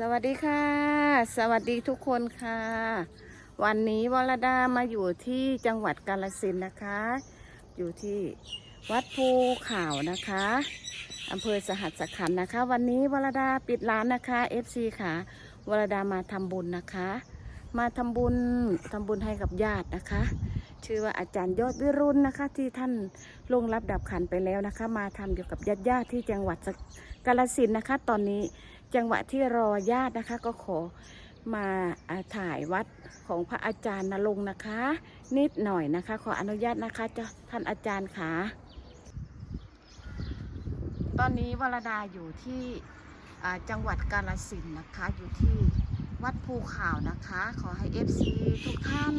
สวัสดีค่ะ สวัสดีทุกคนค่ะ วันนี้วรดามาอยู่ที่จังหวัดกาลสินนะคะ อยู่ที่วัดภูข่าวนะคะอำเภอสหัสขันธ์นะคะ วันนี้วรดาปิดร้านนะคะ FC ค่ะ วรดามาทำบุญนะคะ มาทำบุญทำบุญให้กับญาตินะคะ ชื่อว่าอาจารย์ยอดวิรุณนะคะ ที่ท่านลงรับดับขันไปแล้วนะคะ มาทำอยู่กับญาติญาติที่จังหวัดกาลสินนะคะ ตอนนี้ จังหวะที่รอญาตินะคะ ก็ขอมาถ่ายวัดของพระอาจารย์นรงนะคะ นิดหน่อยนะคะ ขออนุญาตนะคะเจ้าท่านอาจารย์ค่ะตอนนี้วรดาอยู่ที่จังหวัดกาลสินนะคะ อยู่ที่วัดภูข่าวนะคะ ขอให้ FC ทุกท่าน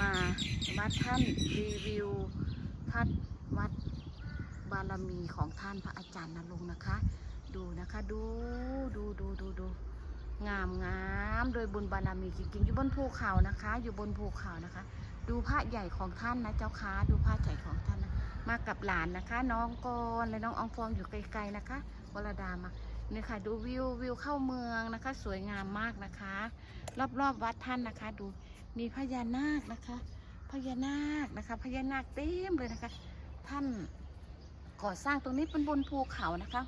มาวัดท่านรีวิวท่านวัดบารมีของท่านพระอาจารย์นรงค์นะคะ ดูนะคะ ดูดูดูดูดูงามงามโดยบุญบารมีจริงๆ อยู่บนภูเขานะคะ อยู่บนภูเขานะคะ ดูพระใหญ่ของท่านนะเจ้าค่ะดูพระใหญ่ของท่านนะมากับหลานนะคะ น้องกรและน้องอองฟองอยู่ไกลๆนะคะวรดามาเนี่ยค่ะ ดูวิววิวเข้าเมืองนะคะ สวยงามมากนะคะ รอบๆวัดท่านนะคะ ดูมีพญานาคนะคะ พญานาคนะคะพญานาคเต็มเลยนะคะ ท่านก่อสร้างตรงนี้เป็นบนภูเขานะคะ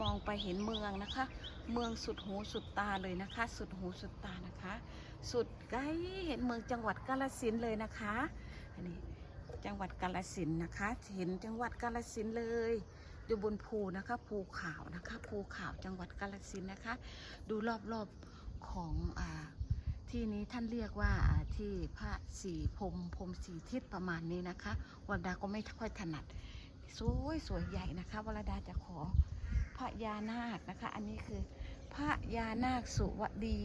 มองไปเห็นเมืองนะคะ เมืองสุดหูสุดตาเลยนะคะ สุดหูสุดตานะคะ สุดใกล้เห็นเมืองจังหวัดกาลสินเลยนะคะอันนี้จังหวัดกาลสินนะคะ เห็นจังหวัดกาลสินเลยอยู่บนภูนะคะ ภูขาวนะคะ ภูขาวจังหวัดกาลสินนะคะ ดูรอบๆของอ่าที่นี้ท่านเรียกว่าที่พระสีพรมพรมสีทิศประมาณนี้นะคะวรดาก็ไม่ค่อยถนัด สวยสวยใหญ่นะคะวรดาจะขอ พระยานาคนะคะ อันนี้คือพระยานาคสุวดี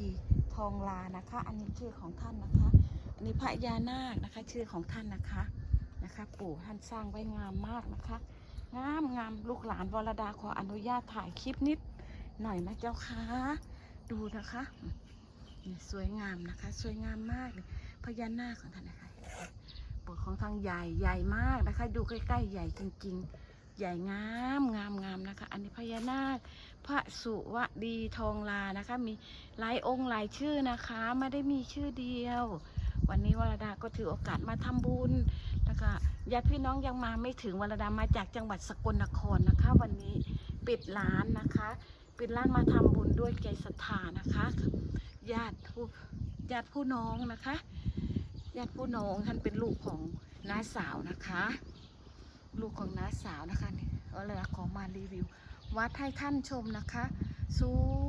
ทองลานะคะ อันนี้ชื่อของท่านนะคะ อันนี้พระยานาคนะคะชื่อของท่านนะคะนะคะ ปู่ท่านสร้างไว้งามมากนะคะ งามงามลูกหลานวรดาขออนุญาตถ่ายคลิปนิดหน่อยนะเจ้าค่ะดูนะคะนี่สวยงามนะคะ สวยงามมากเลยพญานาคของท่านนะคะปู่ของทางใหญ่ใหญ่มากนะคะ ดูใกล้ๆใหญ่จริง ๆ ใหญ่งามงามงามนะคะ อันนี้พญานาค พระสุวดีทองลานะคะ มีหลายองค์หลายชื่อนะคะไม่ได้มีชื่อเดียว วันนี้วรดาก็ถือโอกาสมาทำบุญนะคะญาติพี่น้องยังมาไม่ถึงวรดามาจากจังหวัดสกลนครนะคะ วันนี้ปิดร้านนะคะ ปิดร้านมาทำบุญด้วยใจศรัทธานะคะญาติผู้ญาติผู้น้องนะคะญาติผู้น้องท่านเป็นลูกของน้าสาวนะคะ ลูกของน้าสาวนะคะนี่ก็เลยขอมารีวิว วัดให้ท่านชมนะคะ ส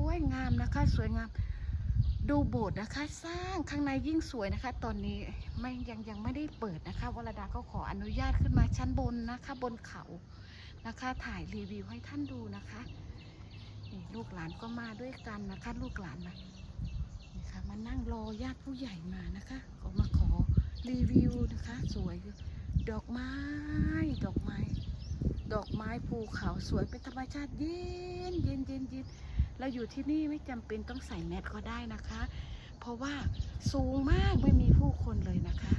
วยงามนะคะ สวยงาม ดูโบสถ์นะคะ สร้างข้างในยิ่งสวยนะคะ ตอนนี้ไม่ยังยังไม่ได้เปิดนะคะวรดาก็ขออนุญาตขึ้นมาชั้นบนนะคะ บนเขานะคะ ถ่ายรีวิวให้ท่านดูนะคะนี่ลูกหลานก็มาด้วยกันนะคะ ลูกหลานมานี่ค่ะมานั่งรอญาติผู้ใหญ่มานะคะ ก็มาขอรีวิวนะคะ สวย ดอกไม้ ดอกไม้ ดอกไม้ภูเขาสวยเป็นธรรมชาติเย็นเย็นเย็นเย็นเราอยู่ที่นี่ไม่จำเป็นต้องใส่แมสก็ได้นะคะ เพราะว่าสูงมากไม่มีผู้คนเลยนะคะ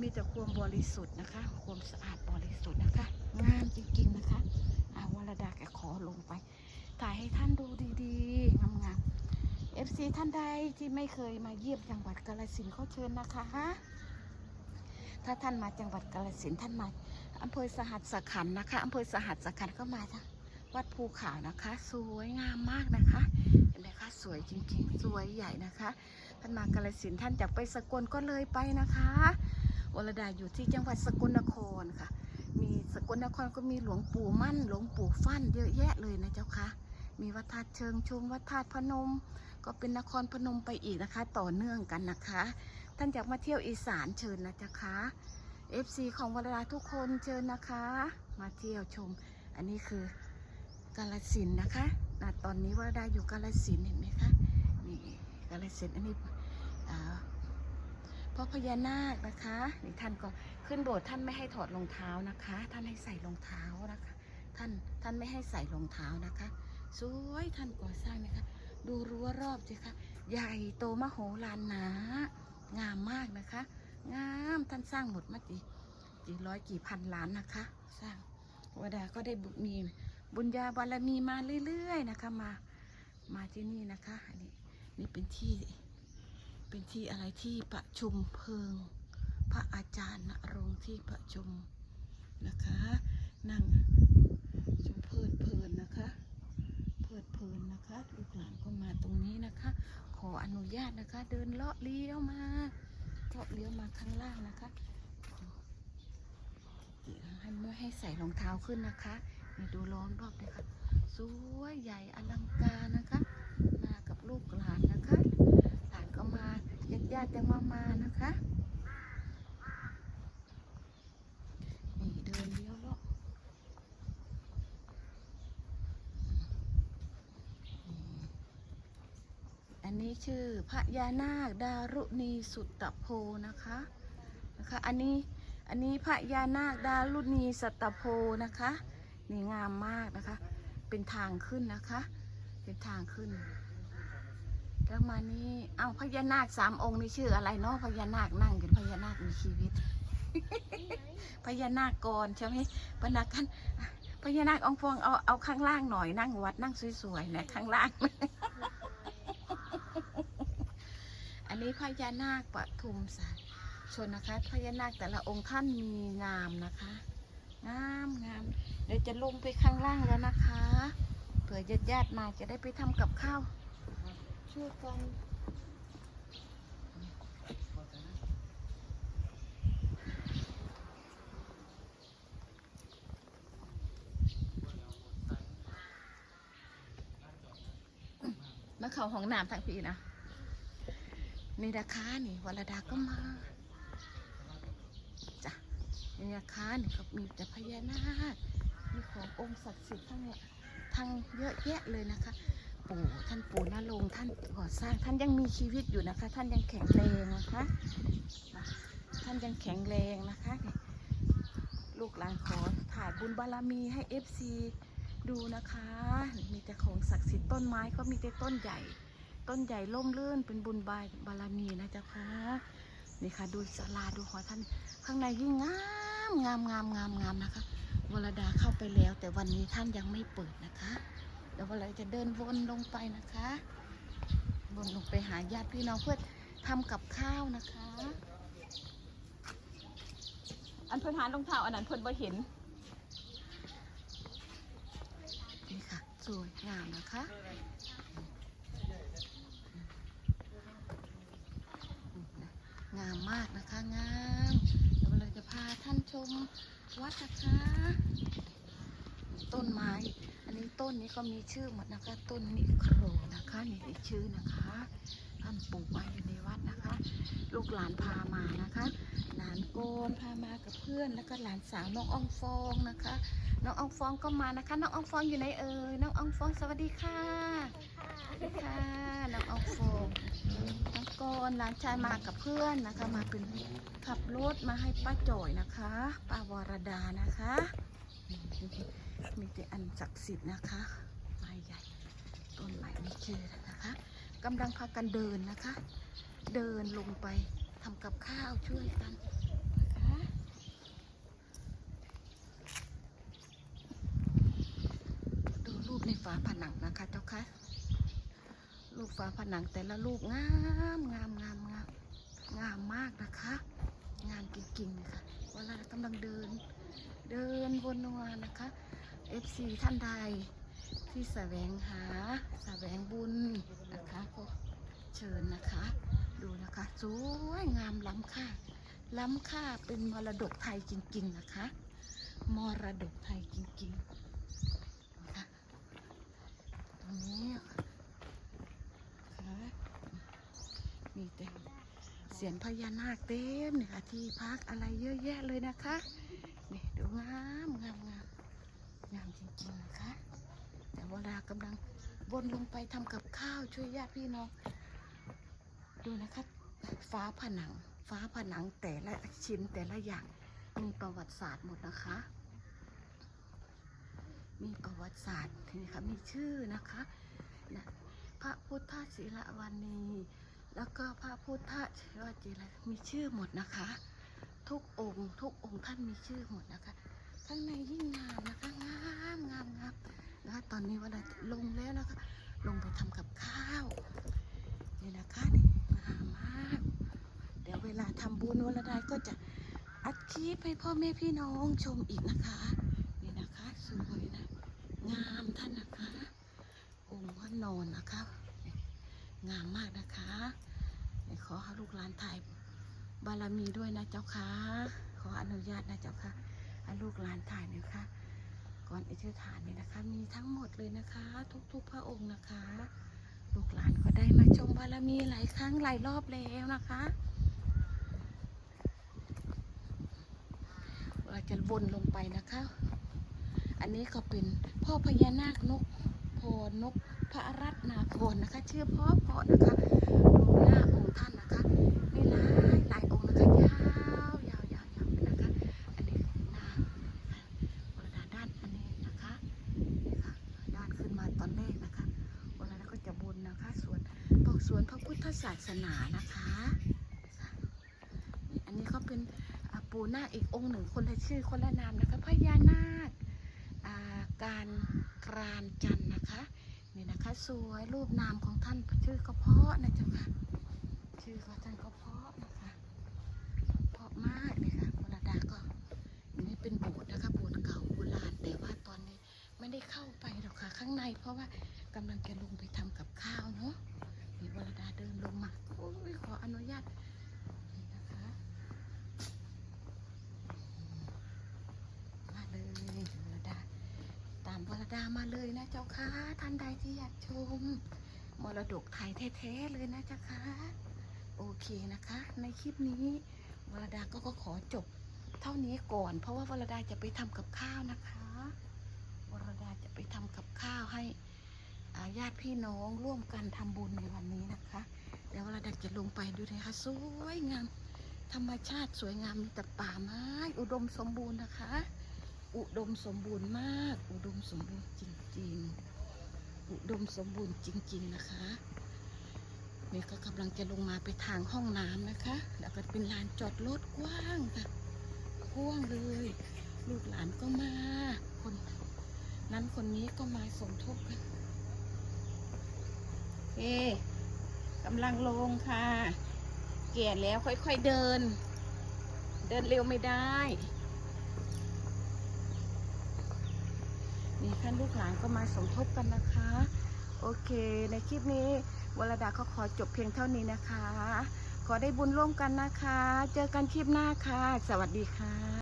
มีแต่ความบริสุทธิ์นะคะ ความสะอาดบริสุทธิ์นะคะ งามจริงๆนะคะอาวรดาแกขอลงไป ถ่ายให้ท่านดูดีๆ งามๆ FC ท่านใดที่ไม่เคยมาเยี่ยมจังหวัดกาฬสินเขาเชิญนะคะ ถ้าท่านมาจังหวัดกาฬสินธุ์ท่านมาอำเภอสหัสขันนะคะอำเภอสหัสขันก็มาจ้ะวัดภูขาวนะคะ สวยงามมากนะคะ เห็นไหมคะสวยจริงๆ สวยใหญ่นะคะ ท่านมากาฬสินธุ์ท่านอยากไปสกลก็เลยไปนะคะวรดาอยู่ที่จังหวัดสกลนครค่ะ มีสกลนครก็มีหลวงปู่มั่น หลวงปู่ฟั่นเยอะแยะเลยนะเจ้าค่ะมีวัดธาตุเชิงชุมวัดธาตุพนม ก็เป็นนครพนมไปอีกนะคะ ต่อเนื่องกันนะคะ ท่านอยากมาเที่ยวอีสานเชิญนะจ้าค่ะ FC ของวรดาทุกคนเชิญนะคะ มาเที่ยวชม อันนี้คือกาลสินนะคะนะตอนนี้วรดาอยู่กาลสินเห็นไหมคะนี่กาลสินอันนี้พ่อพญานาคนะคะนี่ท่านก็ขึ้นโบสถ์ท่านไม่ให้ถอดรองเท้านะคะ ท่านให้ใส่รองเท้านะคะ ท่านท่านไม่ให้ใส่รองเท้านะคะสวยท่านก่อสร้างนะคะ ดูรั้วรอบสิคะใหญ่โตมโหฬารหนา งามมากนะคะ งามท่านสร้างหมดมากี่กี่ร้อยกี่พันล้านนะคะ สร้างวดาก็ได้บุญมีบุญญาบารมีมาเรื่อยๆนะคะ มามาที่นี่นะคะอันนี้นี่เป็นที่เป็นที่อะไรที่ประชุมเพลิง พระอาจารย์ณรงค์ที่ประชุมนะคะ นั่งชมเพลิดเพลินนะคะ นะคะลูกหลานก็มาตรงนี้นะคะ ขออนุญาตนะคะ เดินเลาะเลี้ยวมาเลาะเลี้ยวมาข้างล่างนะคะให้ไม่ให้ใส่รองเท้าขึ้นนะคะนี่ดูล้อมรอบเลยค่ะสวยใหญ่อลังการนะคะ มากับลูกหลานนะคะ หลานก็มาญาติญาติๆยังมามานะคะ นี่เดินเลี้ยวเลาะอืมอั นี้ชื่อพระยานาคดารุณีสุตตโพนะคะนะคะ อันนี้อันนี้พระยานาคดารุณีสัตตโพนะคะนี่งามมากนะคะ เป็นทางขึ้นนะคะ เป็นทางขึ้น แล้วมานี่เอ้าพญานาคสามองค์นี่ชื่ออะไรเนาะพญานาคนั่งอยู่พญานาคมีชีวิต พญานาคกรใช่ไหมพนักกันอะพญานาคองฟองเอาเอาข้างล่างหน่อยนั่งวัดนั่งสวยๆนะข้างล่าง อั นี้พญานาคปทุมสายชนนะคะพญานาคแต่ละองค์ท่านมีงามนะคะ งามงามเดี๋ยวจะลงไปข้างล่างแล้วนะคะเผื่อญาติญาติมาจะได้ไปทำกับข้าวช่วยกันมาเข้าห้องน้ำทางพี่นะ นี่นะคะนี่วรดาก็มาจ้ะนี่นะคะนี่ก็มีแต่พญานาคมีขององค์ศักดิ์สิทธิ์ทั้งเนี่ยทั้งเยอะแยะเลยนะคะ ปู่ท่านปู่นรงท่านก่อสร้างท่านยังมีชีวิตอยู่นะคะ ท่านยังแข็งแรงนะคะท่านยังแข็งแรงนะคะลูกหลานขอถ่ายบุญบารมีให้เอฟซีดูนะคะ มีแต่ของศักดิ์สิทธิ์ต้นไม้ก็มีแต่ต้นใหญ่ ต้นใหญ่ล่มลื่นเป็นบุญบายบารมีนะเจ้าค่ะนี่ค่ะ ดูศาลาดูหอท่าน ข้างในยิ่งงามงามงามงามงามนะคะวรดาเข้าไปแล้ว แต่วันนี้ท่านยังไม่เปิดนะคะเดี๋ยววรดาจะเดินวนลงไปนะคะวนลงไปหาญาติพี่น้องเพื่อทำกับข้าวนะคะ อันเพิ่อนหารองเท้าอันนั้นเพิ่อนบ่เห็นนี่ค่ะ สวยงามนะคะ งามมากนะคะงามเดี๋ยวเราจะพาท่านชมวัดนะคะ ต้นไม้ อันนี้ต้นนี้ก็มีชื่อหมดนะคะ ต้นนิโครนะคะนี่ชื่อนะคะ ท่านปลูกไว้อยู่ในวัดนะคะ ลูกหลานพามานะคะ หลานโกนพามากับเพื่อนแล้วก็หลานสาวน้องอองฟองนะคะ น้องอองฟองก็มานะคะ น้องอองฟองอยู่ไหนเอ่ยน้องอองฟองสวัสดีค่ะสวัสดีค่ะน้องอองฟองน้องกรณ์หลานชายมากับเพื่อนนะคะ มาเป็นขับรถมาให้ป้าจ่อยนะคะป้าวรดานะคะ มีแต่อันศักดิ์สิทธิ์นะคะไม้ใหญ่ต้นไม้ไม่ชื่อนะคะกำลังพากันเดินนะคะ เดินลงไปทำกับข้าวช่วยกันนะคะดูรูปในฝาผนังนะคะเจ้าค่ะ ลูก ฝาผนังแต่ละลูกงามงามงามงามงามมากนะคะ งามจริงๆนะคะเวลากำลังเดิน เดินวนงานนะคะ FC ท่านใดที่แสวงหาแสวงบุญนะคะก็เชิญนะคะ ดูนะคะสวยงามล้ำค่า ล้ำค่าเป็นมรดกไทยจริง ๆนะคะ มรดกไทยจริงๆนะคะตรงนี้ ค่ะ มีแต่เสียนพญานาคเต็มเนี่ยค่ะที่พักอะไรเยอะแยะเลยนะคะนี่ดูงามงามงามงามจริงๆนะคะ แต่เวลากำลังวนลงไปทำกับข้าวช่วยญาติพี่น้องดูนะคะฟ้าผนัง ฟ้าผนังแต่ละชิ้นแต่ละอย่างมีประวัติศาสตร์หมดนะคะ มีประวัติศาสตร์นี่ค่ะมีชื่อนะคะนะพระพุทธศิลวันนี แล้วก็พระพุทธเชวจิรมีชื่อหมดนะคะ ทุกองค์ ทุกองค์ท่านมีชื่อหมดนะคะ ข้างในยิ่งงามนะคะ งามงามงามนะคะตอนนี้เวลาลงแล้วนะคะ ลงไปทำกับข้าวนี่นะคะนี่งามมาก เดี๋ยวเวลาทำบุญวรดก็จะอัดคลิปให้พ่อแม่พี่น้องชมอีกนะคะนี่นะคะสวยนะงามท่านนะคะ องค์พระนอนนะคะ งามมากนะคะขอให้ลูกหลานถ่ายบารมีด้วยนะเจ้าค่ะ ขออนุญาตนะเจ้าค่ะให้ลูกหลานถ่ายน่อยค่ะก่อนอธิษฐานนี่นะคะ มีทั้งหมดเลยนะคะ ทุกๆพระองค์นะคะ ลูกหลานก็ได้มาชมบารมีหลายครั้งหลายรอบแล้วนะคะเราจะวนลงไปนะคะ อันนี้ก็เป็นพ่อพญานาคนกโพนก พระรัตนาโพนนะคะ ชื่อพ่อพราะนะคะดูหน้าองค์ท่านนะคะไม่หลายหลายองค์นะคะยาวยาวยาวยาวนะคะ อันนี้หน้าบรดาด้านอันนี้นะคะนี่ค่ะด้านขึ้นมาตอนแรกนะคะวันนั้ก็จะบนนะคะ ส่วนพวกสวนพระพุทธศาสนานะคะอันนี้ก็เป็นปู่นาคอีกองค์หนึ่งคนละชื่อคนละนามนะคะพญานาคการกรานจัน สวยรูปนามของท่านชื่อก็เพาะนะเจ้าค่ะ ชื่อของท่านก็เพาะนะคะเพาะมากเลยค่ะวรดาก็นนี้เป็นโบสถ์นะคะโบสถ์เก่าโบราณแต่ว่าตอนนี้ไม่ได้เข้าไปหรอกค่ะ ข้างในเพราะว่ากำลังจะลงไปทำกับข้าวเนาะนี่วรดาเดินลงมาโอ้ยขออนุญาตนี่นะคะมาเลย มรดามาเลยนะเจ้าค่ะท่านใดที่อยากชม มรดกไทยแท้ๆเลยนะเจ้าค่ะโอเคนะคะ ในคลิปนี้วรดาก็ก็ขอจบ เท่านี้ก่อน เพราะว่าวรดาจะไปทำกับข้าวนะคะวรดาจะไปทำกับข้าวให้ญาติพี่น้องร่วมกันทำบุญในวันนี้นะคะเดี๋ยววรดาจะลงไปดูนะคะสวยงามธรรมชาติสวยงามมีแต่ป่าไม้อุดมสมบูรณ์นะคะ อุดมสมบูรณ์มาก อุดมสมบูรณ์จริง ๆ อุดมสมบูรณ์จริง ๆ นะคะเนี่ก็กำลังจะลงมาไปทางห้องน้ำนะคะ แล้วก็เป็นลานจอดรถกว้างค่ะกว้างเลย ลูกหลานก็มา คนนั้นคนนี้ก็มาสมทบกันเอกำลังลงค่ะ แก่แล้วค่อยๆเดิน เดินเร็วไม่ได้ ท่านลูกหลานก็มาสมทบกันนะคะ โอเค ในคลิปนี้วรดาก็ขอจบเพียงเท่านี้นะคะ ขอได้บุญร่วมกันนะคะ เจอกันคลิปหน้าค่ะ สวัสดีค่ะ